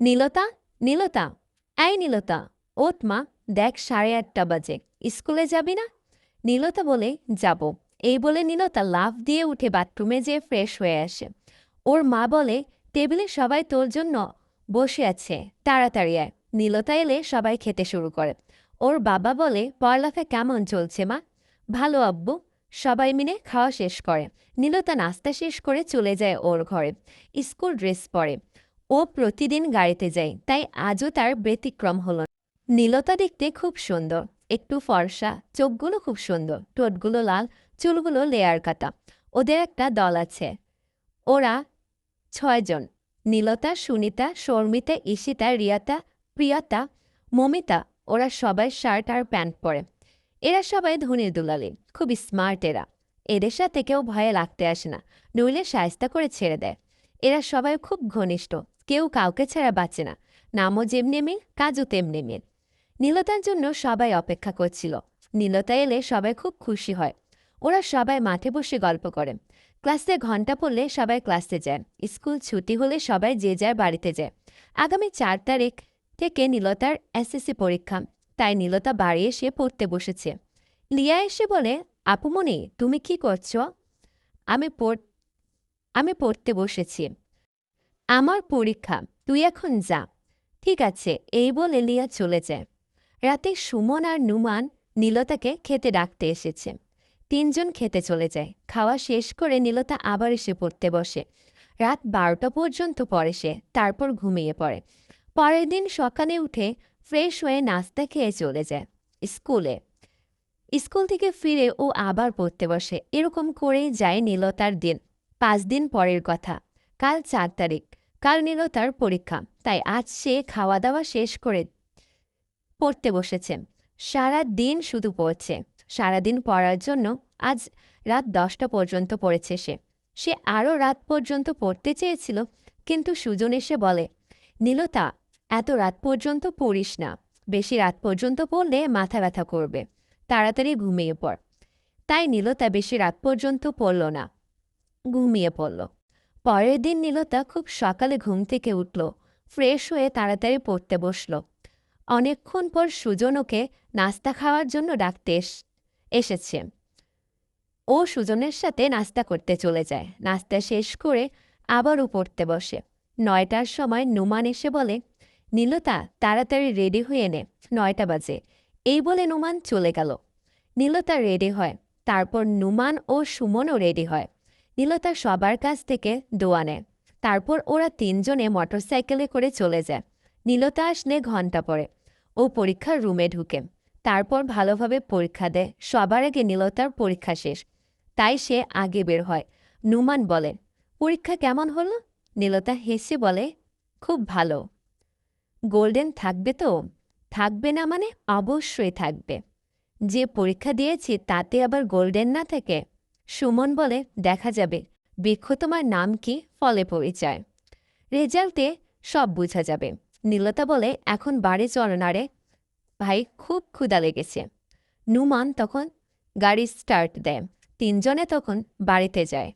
নীলতা নীলতা, এই নীলতা, ওঠ মা, দেখ সাড়ে আটটা বাজে, স্কুলে যাবি না? নীলতা বলে, যাব। এই বলে নীলতা লাফ দিয়ে উঠে বাথরুমে যেয়ে ফ্রেশ হয়ে আসে। ওর মা বলে, টেবিলে সবাই তোর জন্য বসে আছে, তাড়াতাড়ি আয়। নীলতা এলে সবাই খেতে শুরু করে। ওর বাবা বলে, পড়ালেখা কেমন চলছে মা? ভালো আব্বু। সবাই মিলে খাওয়া শেষ করে। নীলতা নাস্তা শেষ করে চলে যায় ওর ঘরে। স্কুল ড্রেস পরে। ও প্রতিদিন গাড়িতে যায়, তাই আজও তার ব্যতিক্রম হল। নীলতা দেখতে খুব সুন্দর, একটু ফর্সা, চোখগুলো খুব সুন্দর, ঠোঁটগুলো লাল, চুলগুলো লেয়ার কাটা, ওদের একটা দল আছে। ওরা ছয়জন নীলতা, সুনিতা, শর্মিতা, ঈশিতা, রিয়াতা, প্রিয়তা, মমিতা, ওরা সবাই শার্ট আর প্যান্ট পরে। এরা সবাই ধনির দুলালি, খুব স্মার্ট এরা। এদের সাথে কেউ ভয়ে লাগতে আসে না, নইলে সায়স্তা করে ছেড়ে দেয়। এরা সবাই খুব ঘনিষ্ঠ কেউ কাউকে ছাড়া বাঁচে না। নামও যেমনি মিল, কাজও তেমনি মিল। নীলতার জন্য সবাই অপেক্ষা করছিল। নীলতা এলে সবাই খুব খুশি হয়। ওরা সবাই মাঠে বসে গল্প করে। ক্লাসে ঘণ্টা পড়লে সবাই ক্লাসে যায়। স্কুল ছুটি হলে সবাই যে যার বাড়িতে যায়। আগামী চার তারিখ থেকে নীলতার এসএসসি পরীক্ষা। তাই নীলতা বাড়ি এসে পড়তে বসেছে। লিয়া এসে বলে আপুমনি তুমি কি করছ? আমি পড়, আমি পড়তে বসেছি। আমার পরীক্ষা, তুই এখন যা। ঠিক আছে, এই বলে লিয়া চলে যায়। রাতে সুমন আর নুমান নীলতাকে খেতে ডাকতে এসেছে। তিনজন খেতে চলে যায়। খাওয়া শেষ করে নীলতা আবার এসে পড়তে বসে। রাত বারোটা পর্যন্ত পড়ে সে, তারপর ঘুমিয়ে পড়ে। পরের দিন সকালে উঠে ফ্রেশ হয়ে নাস্তা খেয়ে চলে যায় স্কুলে। স্কুল থেকে ফিরে ও আবার পড়তে বসে। এরকম করেই যায় নীলতার দিন। পাঁচ দিন পরের কথা। কাল চার তারিখ। কাল নিল তার পরীক্ষা। তাই আজ সে খাওয়া দাওয়া শেষ করে পড়তে বসেছে। সারা দিন শুধু পড়ছে। সারাদিন পড়ার জন্য আজ রাত দশটা পর্যন্ত পড়েছে সে। সে আরও রাত পর্যন্ত পড়তে চেয়েছিল, কিন্তু সুজন এসে বলে, নীলতা, এত রাত পর্যন্ত পড়িস না। বেশি রাত পর্যন্ত পড়লে মাথা ব্যথা করবে। তাড়াতাড়ি ঘুমিয়ে পড়। তাই নীলতা বেশি রাত পর্যন্ত পড়ল না। ঘুমিয়ে পড়ল। পরের দিন নীলতা খুব সকালে ঘুম থেকে উঠল, ফ্রেশ হয়ে তাড়াতাড়ি পড়তে বসল। অনেকক্ষণ পর সুজন ওকে নাস্তা খাওয়ার জন্য ডাকতে এসেছে। ও সুজনের সাথে নাস্তা করতে চলে যায়। নাস্তা শেষ করে আবারও পড়তে বসে। নয়টার সময় নুমান এসে বলে, নীলতা, তাড়াতাড়ি রেডি হয়ে নে, নয়টা বাজে। এই বলে নুমান চলে গেল। নীলতা রেডি হয়, তারপর নুমান ও সুমনও রেডি হয়। নীলতা সবার কাছ থেকে দোয়া নেয় তারপর ওরা তিনজনে মোটরসাইকেলে করে চলে যায়। নীলতা আসলে ঘণ্টা পরে। ও পরীক্ষার রুমে ঢুকে। তারপর ভালোভাবে পরীক্ষা দেয়। সবার আগে নীলতার পরীক্ষা শেষ। তাই সে আগে বের হয়। নুমান বলে, পরীক্ষা কেমন হলো? নীলতা হেসে বলে, খুব ভালো। গোল্ডেন থাকবে তো? থাকবে না মানে অবশ্যই থাকবে। যে পরীক্ষা দিয়েছি তাতে আবার গোল্ডেন না থাকে? সুমন বলে, দেখা যাবে। বৃক্ষ তোমার নাম কি? ফলে পরিচয়। রেজাল্টে সব বোঝা যাবে। নীলতা বলে, এখন বাড়ি চল না রে। ভাই, খুব ক্ষুদা লেগেছে। নুমান তখন গাড়ি স্টার্ট দেয়। তিনজনে তখন বাড়িতে যায়।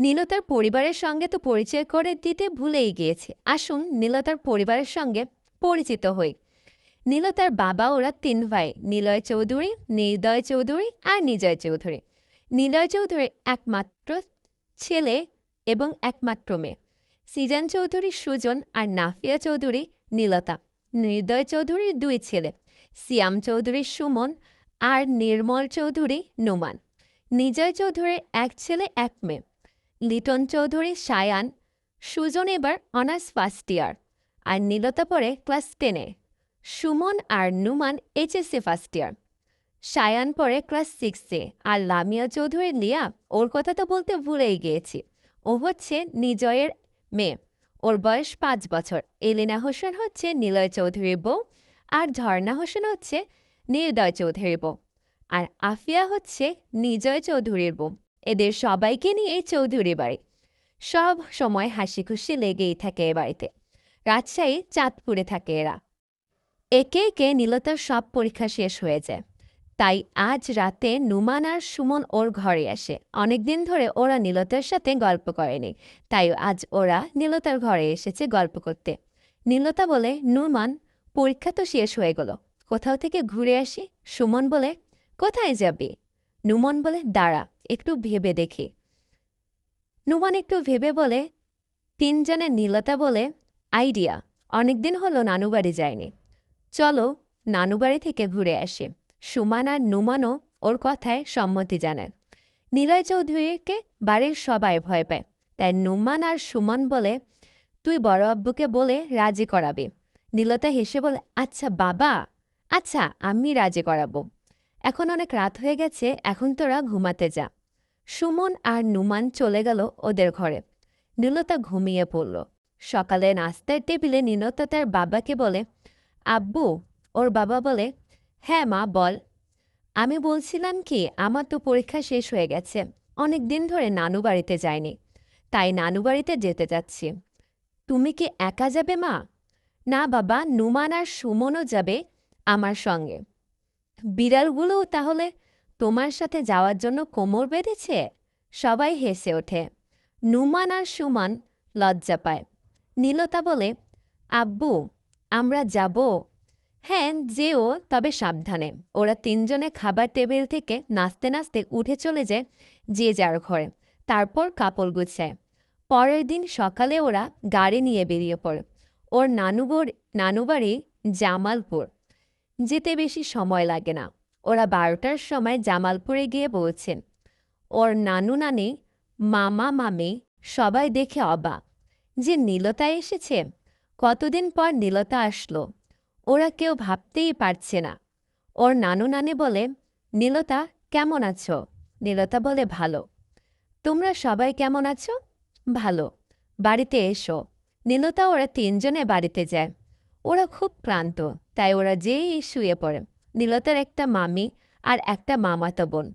নীলতার পরিবারের সঙ্গে তো পরিচয় করে দিতে ভুলেই গিয়েছে। আসুন, নীলতার পরিবারের সঙ্গে পরিচিত হই। নীলতার বাবা ওরা তিন ভাই, নিলয় চৌধুরী নির্দয় চৌধুরী আর নিজয় চৌধুরী। নিলয় চৌধুরী একমাত্র ছেলে এবং একমাত্র মেয়ে। সিজান চৌধুরী, সুজন আর নাফিয়া চৌধুরী, নীলতা। নির্দয় চৌধুরীর দুই ছেলে। সিয়াম চৌধুরী, সুমন আর নির্মল চৌধুরী, নুমান। নিজয় চৌধুরীর এক ছেলে, এক মেয়ে। লিটন চৌধুরী, সায়ান। সুজন এবার অনার্স ফার্স্ট ইয়ার। আর নীলতা পড়ে ক্লাস টেনে। সুমন আর Numan HSC first year. Sayan পরে ক্লাস সিক্সে। আর লামিয়া চৌধুরী লিয়া, ওর কথা তো বলতে ভুলেই গিয়েছি। ও হচ্ছে নিজয়ের মেয়ে। ওর বয়স পাঁচ বছর। এলিনা হোসেন হচ্ছে নিলয় চৌধুরীর বউ আর ঝর্ণা হোসেন হচ্ছে নির্দয় চৌধুরীর বউ। আর আফিয়া হচ্ছে নিজয় চৌধুরীর বউ। এদের সবাইকে নিয়ে চৌধুরী বাড়ি। সব সময় হাসি খুশি লেগেই থাকে এ বাড়িতে। রাজশাহী, চাঁদপুরে থাকে এরা। একে একে নীলতার সব পরীক্ষা শেষ হয়ে যায়। তাই আজ রাতে নুমান আর সুমন ওর ঘরে আসে। অনেকদিন ধরে ওরা নীলতার সাথে গল্প করেনি, তাই আজ ওরা নীলতার ঘরে এসেছে গল্প করতে। নীলতা বলে, নুমান, পরীক্ষা তো শেষ হয়ে গেল, কোথাও থেকে ঘুরে আসি? সুমন বলে, কোথায় যাবি? নুমন বলে, দাঁড়া, একটু ভেবে দেখি। নুমান একটু ভেবে বলে তিনজনের নীলতা বলে, আইডিয়া, অনেকদিন হলো নানুবাড়ি যায়নি। চলো নানুবাড়ি থেকে ঘুরে আসি। সুমান আর নুমানও ওর কথায় সম্মতি জানান নীলয় চৌধুরীকে বাড়ির সবাই ভয় পায়। তাই নুমান আর সুমন বলে, তুই বড় আব্বুকে বলে রাজি করাবি। নীলতা হেসে বলে আচ্ছা বাবা আচ্ছা আমি রাজি করাবো। এখন অনেক রাত হয়ে গেছে, এখন তোরা ঘুমাতে যা। সুমন আর নুমান চলে গেল ওদের ঘরে। নীলতা ঘুমিয়ে পড়ল। সকালে নাস্তার টেবিলে নীলতা তার বাবাকে বলে, আব্বু, ওর বাবা বলে হ্যাঁ মা, বল। আমি বলছিলাম কি, আমার তো পরীক্ষা শেষ হয়ে গেছে। অনেক দিন ধরে নানু বাড়িতে যায়নি তাই নানু বাড়িতে যেতে যাচ্ছি। তুমি কি একা যাবে মা? না বাবা, নুমান আর সুমনও যাবে আমার সঙ্গে। বিড়ালগুলোও তাহলে তোমার সাথে যাওয়ার জন্য কোমর বেঁধেছে? সবাই হেসে ওঠে। নুমান আর সুমান লজ্জা পায়। নীলতা বলে, আব্বু, আমরা যাব হ্যাঁ যেও, তবে সাবধানে। ওরা তিনজনে খাবার টেবিল থেকে নাচতে নাচতে উঠে চলে যায় যে যার ঘরে। তারপর কাপড় গুছায়। পরের দিন সকালে ওরা গাড়ি নিয়ে বেরিয়ে পড়ে। ওর নানুবর নানুবাড়ি জামালপুর। যেতে বেশি সময় লাগে না। ওরা বারোটার সময় জামালপুরে গিয়ে পৌঁছেন। ওর নানু, নানি, মামা, মামি সবাই দেখে অবাক। যে নীলতা এসেছে? কতদিন পর নীলতা আসলো? ওরা কেউ ভাবতেই পারছে না। ওর নানু নানি বলে, নীলতা, কেমন আছো? নীলতা বলে, ভালো। তোমরা সবাই কেমন আছো? ভালো। বাড়িতে এসো। নীলতা ওরা তিনজনে বাড়িতে যায়। ওরা খুব ক্লান্ত, তাই ওরা যেই শুয়ে পড়ে। নীলতার একটা মামি আর একটা মামাতো বোন।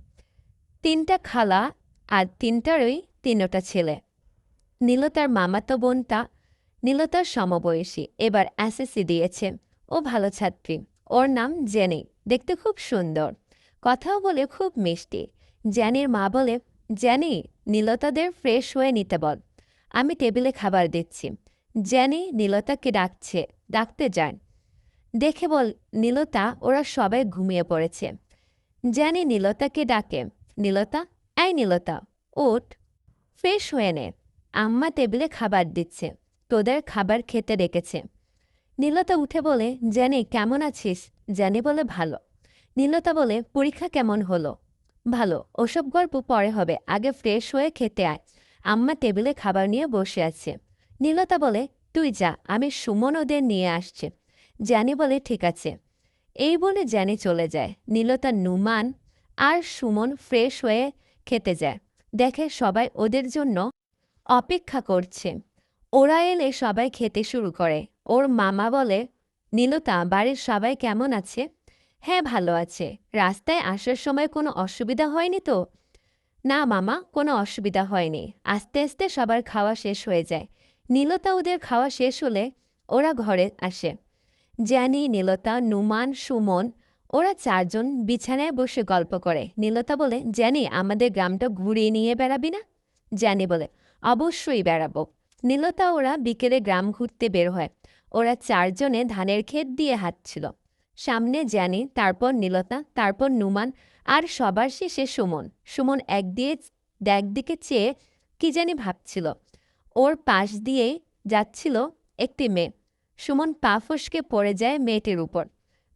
তিনটা খালা আর তিনটারই তিনোটা ছেলে। নীলতার মামাতো বোনটা নীলতার সমবয়সী, এবার অ্যাসেসি দিয়েছে। ও ভালো ছাত্রী। ওর নাম জেনি। দেখতে খুব সুন্দর। কথাও বলে খুব মিষ্টি। জ্যানির মা বলে জ্যানি নীলতাদের ফ্রেশ হয়ে নিতে বল। আমি টেবিলে খাবার দিচ্ছি। জ্যানি নীলতাকে ডাকছে, ডাকতে যান দেখে বল, নীলতা, ওরা সবাই ঘুমিয়ে পড়েছে। জ্যানি নীলতাকে ডাকে, নীলতা, এই নীলতা, ওঠ। ফ্রেশ হয়ে নে। আম্মা টেবিলে খাবার দিচ্ছে। তোদের খাবার খেতে রেখেছে নীলতা উঠে বলে জ্যানি কেমন আছিস? জ্যানি বলে ভালো। নীলতা বলে, পরীক্ষা কেমন হলো? ভালো। ওসব গল্প পরে হবে। আগে ফ্রেশ হয়ে খেতে আয়। আম্মা টেবিলে খাবার নিয়ে বসে আছে। নীলতা বলে, তুই যা, আমি সুমন ওদের নিয়ে আসছে। জ্যানি বলে ঠিক আছে। এই বলে জ্যানি চলে যায়। নীলতা নুমান আর সুমন ফ্রেশ হয়ে খেতে যায়। দেখে সবাই ওদের জন্য অপেক্ষা করছে। ওরা এলে সবাই খেতে শুরু করে। ওর মামা বলে নীলতা বাড়ির সবাই কেমন আছে? হ্যাঁ ভালো আছে। রাস্তায় আসার সময় কোনো অসুবিধা হয়নি তো? না মামা, কোনো অসুবিধা হয়নি। আস্তে আস্তে সবার খাওয়া শেষ হয়ে যায়। নীলতা ওদের খাওয়া শেষ হলে ওরা ঘরে আসে। জ্যানি নীলতা নুমান, সুমন, ওরা চারজন বিছানায় বসে গল্প করে। নীলতা বলে, জ্যানি, আমাদের গ্রামটা ঘুরিয়ে নিয়ে বেড়াবি না? জ্যানি বলে, অবশ্যই বেড়াবো। নীলতা ওরা বিকেলে গ্রাম ঘুরতে বের হয়। ওরা চারজনে ধানের ক্ষেত দিয়ে হাঁটছিল। সামনে জ্যানি, তারপর নীলতা, তারপর নুমান আর সবার শেষে সুমন। সুমন এক দিয়ে একদিকে চেয়ে কি জানি ভাবছিল। ওর পাশ দিয়ে যাচ্ছিল একটি মেয়ে। সুমন পা ফসকে পড়ে যায় মেয়েটির উপর।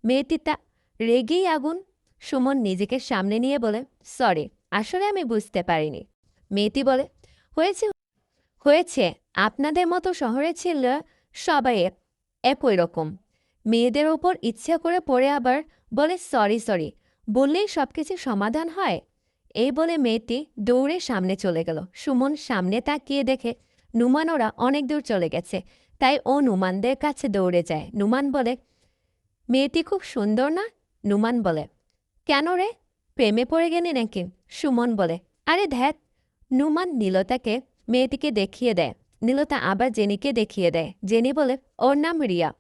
মেয়েটি তা রেগেই আগুন। সুমন নিজেকে সামনে নিয়ে বলে, সরি, আসলে আমি বুঝতে পারিনি। মেয়েটি বলে, হয়েছে হয়েছে। আপনাদের মতো শহরে ছিল সবাই একই রকম। মেয়েদের ওপর ইচ্ছা করে পড়ে আবার বলে, সরি সরি। বললেই সব কিছু সমাধান হয়। এই বলে মেয়েটি দৌড়ে সামনে চলে গেল। সুমন সামনে তাকিয়ে দেখে, নুমান, ওরা অনেক দূর চলে গেছে। তাই ও নুমানদের কাছে দৌড়ে যায়। নুমান বলে, মেয়েটি খুব সুন্দর না? নুমান বলে, কেন রে? প্রেমে পড়ে গেলি নাকি? সুমন বলে, আরে ধ্যাত। নুমান নীলতাকে মেয়েটিকে দেখিয়ে দেয়। নীলতা আবার জেনিকে দেখিয়ে দেয়। জেনি বলে, ওর নাম রিয়া।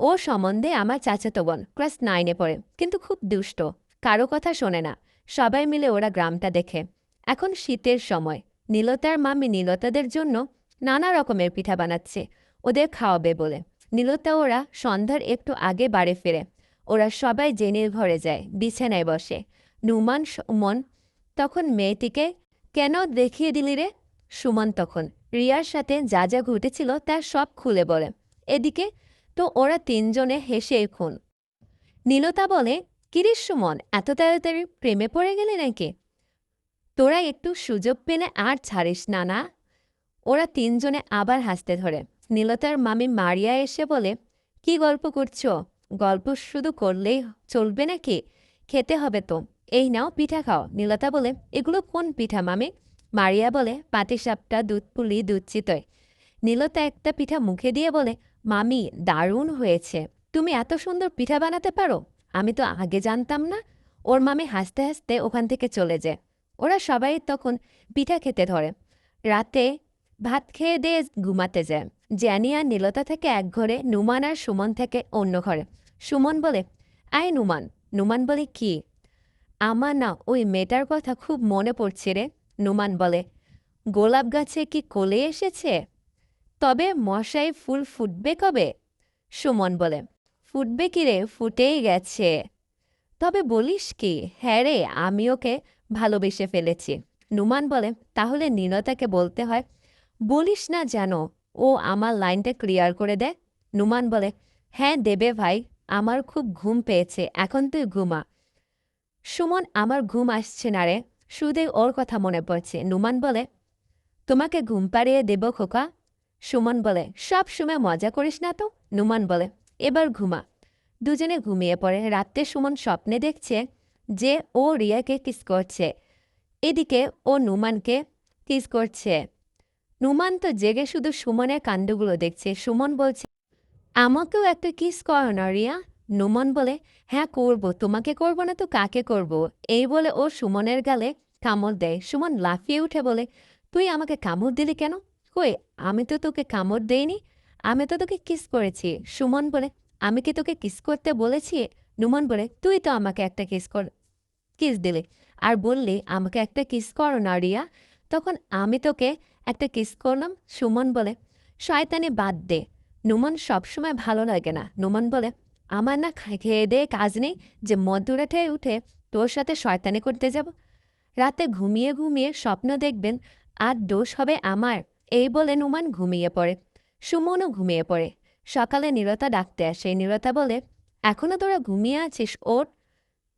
ও সম্বন্ধে আমার চাচাতো বোন, ক্লাস নাইনে পড়ে, কিন্তু খুব দুষ্ট। কারও কথা শোনে না। সবাই মিলে ওরা গ্রামটা দেখে। এখন শীতের সময়। নীলতার মামি নীলতাদের জন্য নানা রকমের পিঠা বানাচ্ছে। ওদের খাওয়াবে বলে। নীলতা ওরা সন্ধ্যার একটু আগে বাড়ি ফেরে। ওরা সবাই জেনির ঘরে যায়, বিছানায় বসে। নুমান সুমন তখন মেয়েটিকে কেন দেখিয়ে দিলি রে? সুমন তখন। রিয়ার সাথে যা যা ঘটেছিল তার সব খুলে বলে। এদিকে তো ওরা তিনজনে হেসে খুন। নীলতা বলে কিরিস সুমন, এত তাড়াতাড়ি প্রেমে পড়ে গেলে নাকি? তোরা একটু সুযোগ পেলে আর ছাড়িস না না? ওরা তিনজনে আবার হাসতে ধরে। নীলতার মামি মারিয়া এসে বলে, কি গল্প করছ? গল্প শুধু করলেই চলবে নাকি? খেতে হবে তো। এই নাও পিঠা খাও। নীলতা বলে, এগুলো কোন পিঠা মামি? মারিয়া বলে পাটিসাপটা দুধ পুলি দুধ চিতই নীলতা একটা পিঠা মুখে দিয়ে বলে, মামি, দারুণ হয়েছে। তুমি এত সুন্দর পিঠা বানাতে পারো? আমি তো আগে জানতাম না। ওর মামি হাসতে হাসতে ওখান থেকে চলে যায়। ওরা সবাই তখন পিঠা খেতে ধরে। রাতে ভাত খেয়ে দিয়ে ঘুমাতে যায়। জ্যানি আর নীলতা থেকে এক ঘরে, নুমান আর সুমন থেকে অন্য ঘরে। সুমন বলে, আয় নুমান। নুমান বলে, কি? আমার না, ওই মেয়েটার কথা খুব মনে পড়ছে রে। নুমান বলে, গোলাপ গাছে কি কোলে এসেছে? তবে মশাই ফুল ফুটবে কবে? সুমন বলে, ফুটবে কি রে? ফুটেই গেছে। তবে বলিস কি হ্যাঁ রে, আমি ওকে ভালোবেসে ফেলেছি। নুমান বলে, তাহলে নীলতাকে বলতে হয়, বলিস না যেন, ও আমার লাইনটা ক্লিয়ার করে দেয় নুমান বলে হ্যাঁ দেবে ভাই, আমার খুব ঘুম পেয়েছে, এখন তুই ঘুমা। সুমন, আমার ঘুম আসছে না রে। শুধু ওর কথা মনে পড়ছে। নুমান বলে, তোমাকে ঘুম পাড়িয়ে দেব খোকা? সুমন বলে, সব সময় মজা করিস না তো? নুমান বলে, এবার ঘুমা। দুজনে ঘুমিয়ে পড়ে। রাত্রে সুমন স্বপ্নে দেখছে যে ও রিয়াকে কিস করছে। এদিকে ও নুমানকে কিস করছে। নুমান তো জেগে শুধু সুমনের কাণ্ডগুলো দেখছে। সুমন বলছে, আমাকেও একটা কিস করো না রিয়া। নুমন বলে হ্যাঁ করব। তোমাকে করব না তো কাকে করব? এই বলে ও সুমনের গালে কামড় দেয়। সুমন লাফিয়ে উঠে বলে, তুই আমাকে কামড় দিলি কেন? কই, আমি তো তোকে কামড় দেইনি। আমি তো তোকে কিস করেছি। সুমন বলে, আমি কি তোকে কিস করতে বলেছি? নুমন বলে, তুই তো আমাকে একটা কিস কর, কিস দিলে। আর বললি, আমাকে একটা কিস করো না রিয়া। তখন আমি তোকে একটা কিস করলাম। সুমন বলে, শয়তানে বাদ দে। নুমন সবসময় ভালো লাগে না। নুমন বলে আমার না খেয়ে দিয়ে কাজ নেই। যে মধ্যরাতে উঠে তোর সাথে শয়তানি করতে যাব। রাতে ঘুমিয়ে ঘুমিয়ে স্বপ্ন দেখবেন আর দোষ হবে আমার, এই বলে নুমান ঘুমিয়ে পড়ে। সুমনও ঘুমিয়ে পড়ে। সকালে নীরতা ডাকতে আসে। নীরতা বলে এখনও তোরা ঘুমিয়ে আছিস ওর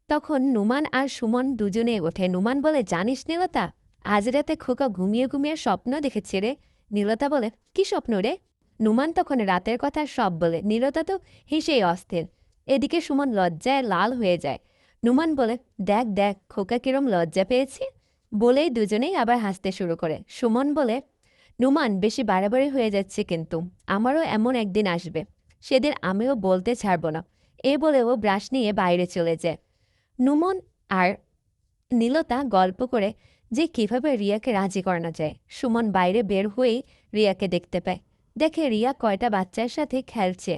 তখন নুমান আর সুমন দুজনে ওঠে। নুমান বলে, জানিস নীলতা আজ রাতে খোকা ঘুমিয়ে ঘুমিয়ে স্বপ্ন দেখেছে রে। নীলতা বলে, কি স্বপ্ন রে? নুমান তখন রাতের কথা সব বলে। নীলতা তো হেসেই অস্থির। এদিকে সুমন লজ্জায় লাল হয়ে যায়। নুমান বলে, দেখ দেখ, খোকা কিরম লজ্জা পেয়েছি? বলেই দুজনেই আবার হাসতে শুরু করে। সুমন বলে, নুমান, বেশি বাড়াবাড়ি হয়ে যাচ্ছে কিন্তু। আমারও এমন একদিন আসবে। সেদিন আমিও বলতে ছাড়ব না। এ বলে ও ব্রাশ নিয়ে বাইরে চলে যায়। নুমন আর নীলতা গল্প করে যে কীভাবে রিয়াকে রাজি করানো যায়। সুমন বাইরে বের হয়েই রিয়াকে দেখতে পায়। দেখে রিয়া কয়টা বাচ্চার সাথে খেলছে।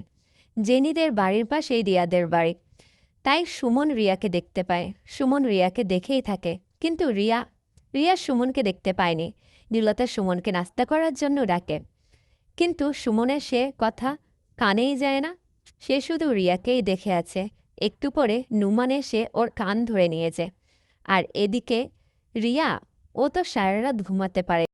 জেনিদের বাড়ির পাশেই রিয়াদের বাড়ি। তাই সুমন রিয়াকে দেখতে পায়। সুমন রিয়াকে দেখেই থাকে। কিন্তু রিয়া রিয়া সুমনকে দেখতে পায়নি। নীলতা সুমনকে নাস্তা করার জন্য ডাকে। কিন্তু সুমনের সে কথা কানেই যায় না। সে শুধু রিয়াকেই দেখে আছে। একটু পরে নুমানে সে ওর কান ধরে নিয়েছে আর এদিকে রিয়া, ও তো সারা রাত ঘুমাতে পারে।